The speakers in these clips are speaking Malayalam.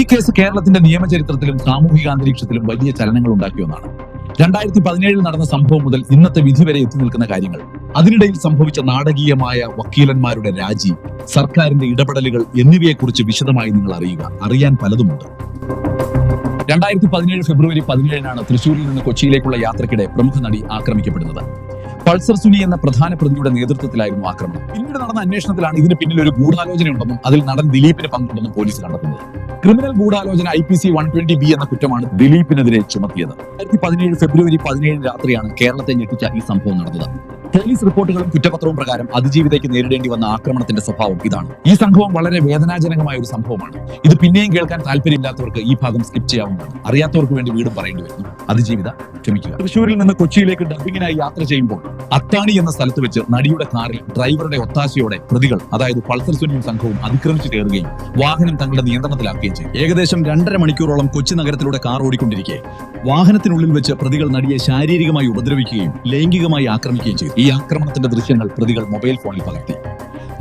ഈ കേസ് കേരളത്തിന്റെ നിയമചരിത്രത്തിലും സാമൂഹിക അന്തരീക്ഷത്തിലും വലിയ ചലനങ്ങൾ ഉണ്ടാക്കിയ ഒന്നാണ്. രണ്ടായിരത്തി പതിനേഴിൽ നടന്ന സംഭവം മുതൽ ഇന്നത്തെ വിധി വരെ എത്തി നിൽക്കുന്ന കാര്യങ്ങൾ അതിനിടയിൽ സംഭവിച്ച നാടകീയമായ വക്കീലന്മാരുടെ രാജി സർക്കാരിന്റെ ഇടപെടലുകൾ എന്നിവയെക്കുറിച്ച് വിശദമായി നിങ്ങൾ അറിയുക. അറിയാൻ പലതുമുണ്ട്. രണ്ടായിരത്തി പതിനേഴ് ഫെബ്രുവരി പതിനേഴിനാണ് തൃശൂരിൽ നിന്ന് കൊച്ചിയിലേക്കുള്ള യാത്രക്കിടെ പ്രമുഖ നടി ആക്രമിക്കപ്പെടുന്നത്. പൾസർ സുനി എന്ന പ്രധാന പ്രതിയുടെ നേതൃത്വത്തിലായിരുന്നു ആക്രമണം. പിന്നീട് നടന്ന അന്വേഷണത്തിലാണ് ഇതിന് പിന്നിൽ ഒരു ഗൂഢാലോചനയുണ്ടെന്നും അതിൽ നടൻ ദിലീപിന് പങ്കുണ്ടെന്നും പോലീസ് കണ്ടെത്തുന്നത്. ക്രിമിനൽ ഗൂഢാലോചന I P C one twenty B എന്ന കുറ്റമാണ് ദിലീപിനെതിരെ ചുമത്തിയത്. രണ്ടായിരത്തി പതിനേഴ് ഫെബ്രുവരി പതിനേഴ് രാത്രിയാണ് കേരളത്തെ ഞെട്ടിച്ച ഈ സംഭവം നടന്നത്. പോലീസ് റിപ്പോർട്ടുകളും കുറ്റപത്രവും പ്രകാരം അതിജീവിതയ്ക്ക് നേരിടേണ്ടി വന്ന ആക്രമണത്തിന്റെ സ്വഭാവം ഇതാണ്. ഈ സംഭവം വളരെ വേദനാജനകമായ ഒരു സംഭവമാണ്. ഇത് പിന്നെയും കേൾക്കാൻ താല്പര്യമില്ലാത്തവർക്ക് ഈ ഭാഗം സ്കിപ്പ് ചെയ്യാവുന്നതാണ്. അറിയാത്തവർക്ക് വേണ്ടി വീണ്ടും പറയേണ്ടി വരുന്നു. അതിജീവിത ക്ഷമിക്കുക. തൃശ്ശൂരിൽ നിന്ന് കൊച്ചിയിലേക്ക് ഡബിങ്ങിനായി യാത്ര ചെയ്യുമ്പോൾ അത്താണി എന്ന സ്ഥലത്ത് വെച്ച് നടിയുടെ കാറിൽ ഡ്രൈവറുടെ ഒത്താശയോടെ പ്രതികൾ അതായത് പൾസർ സുനിയും സംഘവും അതിക്രമിച്ചു കയറുകയും വാഹനം തങ്ങളുടെ നിയന്ത്രണത്തിലാക്കുകയും ചെയ്തു. ഏകദേശം രണ്ടര മണിക്കൂറോളം കൊച്ചി നഗരത്തിലൂടെ കാർ ഓടിക്കൊണ്ടിരിക്കെ. വാഹനത്തിനുള്ളിൽ വെച്ച് പ്രതികൾ നടിയെ ശാരീരികമായി ഉപദ്രവിക്കുകയും ലൈംഗികമായി ആക്രമിക്കുകയും ചെയ്തു. ഈ ആക്രമണത്തിന്റെ ദൃശ്യങ്ങൾ പ്രതികൾ മൊബൈൽ ഫോണിൽ പകർത്തി.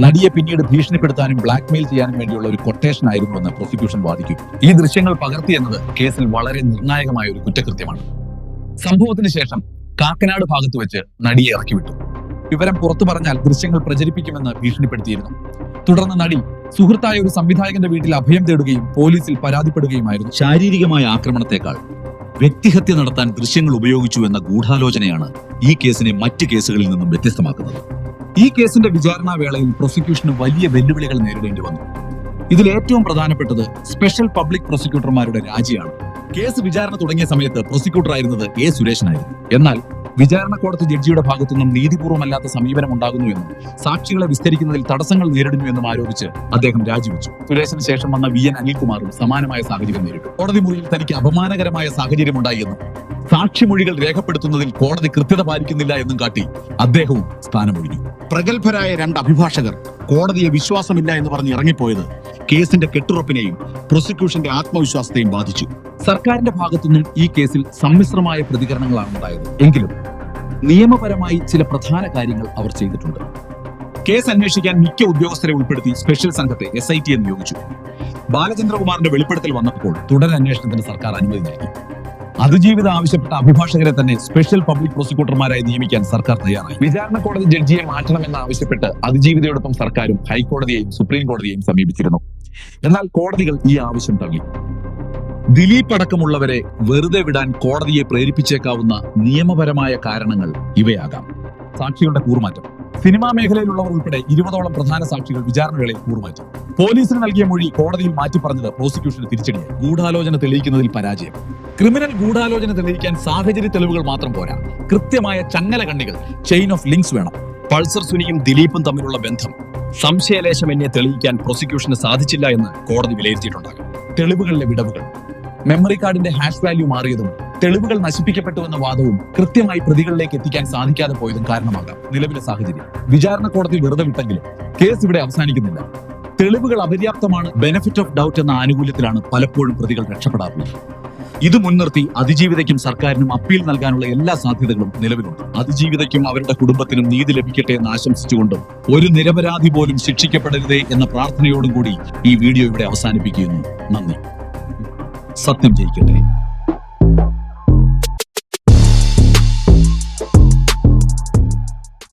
നടിയെ പിന്നീട് ഭീഷണിപ്പെടുത്താനും ബ്ലാക്ക്മെയിൽ ചെയ്യാനും വേണ്ടിയുള്ള ഒരു കൊട്ടേഷൻ ആയിരുന്നുവെന്ന് പ്രോസിക്യൂഷൻ വാദിക്കും. ഈ ദൃശ്യങ്ങൾ പകർത്തി എന്നത് കേസിൽ വളരെ നിർണായകമായ ഒരു കുറ്റകൃത്യമാണ്. സംഭവത്തിന് ശേഷം കാക്കനാട് ഭാഗത്ത് വെച്ച് നടിയെ ഇറക്കി വിട്ടു. വിവരം പുറത്തു പറഞ്ഞാൽ ദൃശ്യങ്ങൾ പ്രചരിപ്പിക്കുമെന്ന് ഭീഷണിപ്പെടുത്തിയിരുന്നു. തുടർന്ന് നടി സുഹൃത്തായ ഒരു സംവിധായകന്റെ വീട്ടിൽ അഭയം തേടുകയും പോലീസിൽ പരാതിപ്പെടുകയുമായിരുന്നു. ശാരീരികമായ ആക്രമണത്തെക്കാൾ വ്യക്തിഹത്യ നടത്താൻ ദൃശ്യങ്ങൾ ഉപയോഗിച്ചു എന്ന ഗൂഢാലോചനയാണ് ഈ കേസിനെ മറ്റ് കേസുകളിൽ നിന്നും വ്യത്യസ്തമാക്കുന്നത്. ഈ കേസിന്റെ വിചാരണാ വേളയിൽ പ്രോസിക്യൂഷന് വലിയ വെല്ലുവിളികൾ നേരിടേണ്ടി വന്നു. ഇതിൽ ഏറ്റവും പ്രധാനപ്പെട്ടത് സ്പെഷ്യൽ പബ്ലിക് പ്രോസിക്യൂട്ടർമാരുടെ രാജിയാണ്. കേസ് വിചാരണ തുടങ്ങിയ സമയത്ത് പ്രോസിക്യൂട്ടർ ആയിരുന്നത് എ സുരേഷനായിരുന്നു. എന്നാൽ വിചാരണ കോടതി ജഡ്ജിയുടെ ഭാഗത്തുനിന്നും നീതിപൂർവമല്ലാത്ത സമീപനം ഉണ്ടാകുന്നുവെന്നും സാക്ഷികളെ വിസ്തരിക്കുന്നതിൽ തടസ്സങ്ങൾ നേരിടുന്നുവെന്നും ആരോപിച്ച് അദ്ദേഹം രാജിവെച്ചു. സുരേഷിന് ശേഷം വന്ന വി. എൻ. അനിൽകുമാറും സമാനമായ സാഹചര്യം നേരിട്ടു. കോടതി മുറിയിൽ തനിക്ക് അപമാനകരമായ സാഹചര്യം എന്നും സാക്ഷിമൊഴികൾ രേഖപ്പെടുത്തുന്നതിൽ കോടതി കൃത്യത പാലിക്കുന്നില്ല എന്നും കാട്ടി അദ്ദേഹവും സ്ഥാനമൊഴിഞ്ഞു. പ്രഗത്ഭരായ രണ്ട് അഭിഭാഷകർ കോടതിയെ വിശ്വാസമില്ല എന്ന് പറഞ്ഞ് ഇറങ്ങിപ്പോയത് കേസിന്റെ കെട്ടുറപ്പിനെയും പ്രോസിക്യൂഷന്റെ ആത്മവിശ്വാസത്തെയും ബാധിച്ചു. സർക്കാരിന്റെ ഭാഗത്തുനിന്നും ഈ കേസിൽ സമ്മിശ്രമായ പ്രതികരണങ്ങളാണ് ഉണ്ടായത്. എങ്കിലും നിയമപരമായി ചില പ്രധാന കാര്യങ്ങൾ അവർ ചെയ്തിട്ടുണ്ട്. കേസ് അന്വേഷിക്കാൻ മിക്ക ഉദ്യോഗസ്ഥരെ ഉൾപ്പെടുത്തി സ്പെഷ്യൽ സംഘത്തെ എസ് ഐ ടി നിയോഗിച്ചു. ബാലചന്ദ്രകുമാറിന്റെ വെളിപ്പെടുത്തൽ വന്നപ്പോൾ തുടരന്വേഷണത്തിന് സർക്കാർ അനുമതി നൽകി അതിജീവിത ആവശ്യപ്പെട്ട അഭിഭാഷകരെ തന്നെ സ്പെഷ്യൽ പബ്ലിക് പ്രോസിക്യൂട്ടർമാരായി നിയമിക്കാൻ സർക്കാർ തയ്യാറായി. വിചാരണ കോടതി ജഡ്ജിയെ മാറ്റണമെന്ന് ആവശ്യപ്പെട്ട് അതിജീവിതയോടൊപ്പം സർക്കാരും ഹൈക്കോടതിയെയും സുപ്രീം കോടതിയെയും സമീപിച്ചിരുന്നു. എന്നാൽ കോടതികൾ ഈ ആവശ്യം തള്ളി. ദിലീപ് അടക്കമുള്ളവരെ വെറുതെ വിടാൻ കോടതിയെ പ്രേരിപ്പിച്ചേക്കാവുന്ന നിയമപരമായ കാരണങ്ങൾ ഇവയാകാം. സാക്ഷികളുടെ കൂറുമാറ്റം. സിനിമാ മേഖലയിലുള്ളവർ ഉൾപ്പെടെ ഇരുപതോളം പ്രധാന സാക്ഷികൾ വിചാരണവേളയിൽ കൂറുമാറ്റം. പോലീസിന് നൽകിയ മൊഴി കോടതിയിൽ മാറ്റി പറഞ്ഞത് പ്രോസിക്യൂഷന് തിരിച്ചടിയായി ഗൂഢാലോചന തെളിയിക്കുന്നതിൽ പരാജയം. ക്രിമിനൽ ഗൂഢാലോചന തെളിയിക്കാൻ സാഹചര്യ തെളിവുകൾ മാത്രം പോരാ. കൃത്യമായ ചങ്ങല കണ്ണികൾ ചെയിൻ ഓഫ് ലിങ്ക്സ് വേണം. പൾസർ സുനിയും ദിലീപും തമ്മിലുള്ള ബന്ധം സംശയലേശം എന്നെ തെളിയിക്കാൻ പ്രോസിക്യൂഷന് സാധിച്ചില്ല എന്ന് കോടതി വിലയിരുത്തിയിട്ടുണ്ടാകും. തെളിവുകളിലെ വിടവുകൾ. മെമ്മറി കാർഡിന്റെ ഹാഷ് വാല്യൂ മാറിയതും തെളിവുകൾ നശിപ്പിക്കപ്പെട്ടുവെന്ന വാദവും കൃത്യമായി പ്രതികളിലേക്ക് എത്തിക്കാൻ സാധിക്കാതെ പോയതും കാരണമാകാം നിലവിലെ സാഹചര്യം. വിചാരണ കോടതി വെറുതെ വിട്ടെങ്കിലും കേസ് ഇവിടെ അവസാനിക്കുന്നില്ല. തെളിവുകൾ അപര്യാപ്തമാണ് ബെനിഫിറ്റ് ഓഫ് ഡൗട്ട് എന്ന ആനുകൂല്യത്തിലാണ് പലപ്പോഴും പ്രതികൾ രക്ഷപ്പെടാറുള്ളത്. ഇത് മുൻനിർത്തി അതിജീവിതയ്ക്കും സർക്കാരിനും അപ്പീൽ നൽകാനുള്ള എല്ലാ സാധ്യതകളും നിലവിലുണ്ട്. അതിജീവിതയ്ക്കും അവരുടെ കുടുംബത്തിനും നീതി ലഭിക്കട്ടെ എന്ന് ആശംസിച്ചുകൊണ്ടും ഒരു നിരപരാധി പോലും ശിക്ഷിക്കപ്പെടരുതേ എന്ന പ്രാർത്ഥനയോടും കൂടി ഈ വീഡിയോ ഇവിടെ അവസാനിപ്പിക്കുന്നു. നന്ദി. സത്യം ജയിക്കട്ടെ.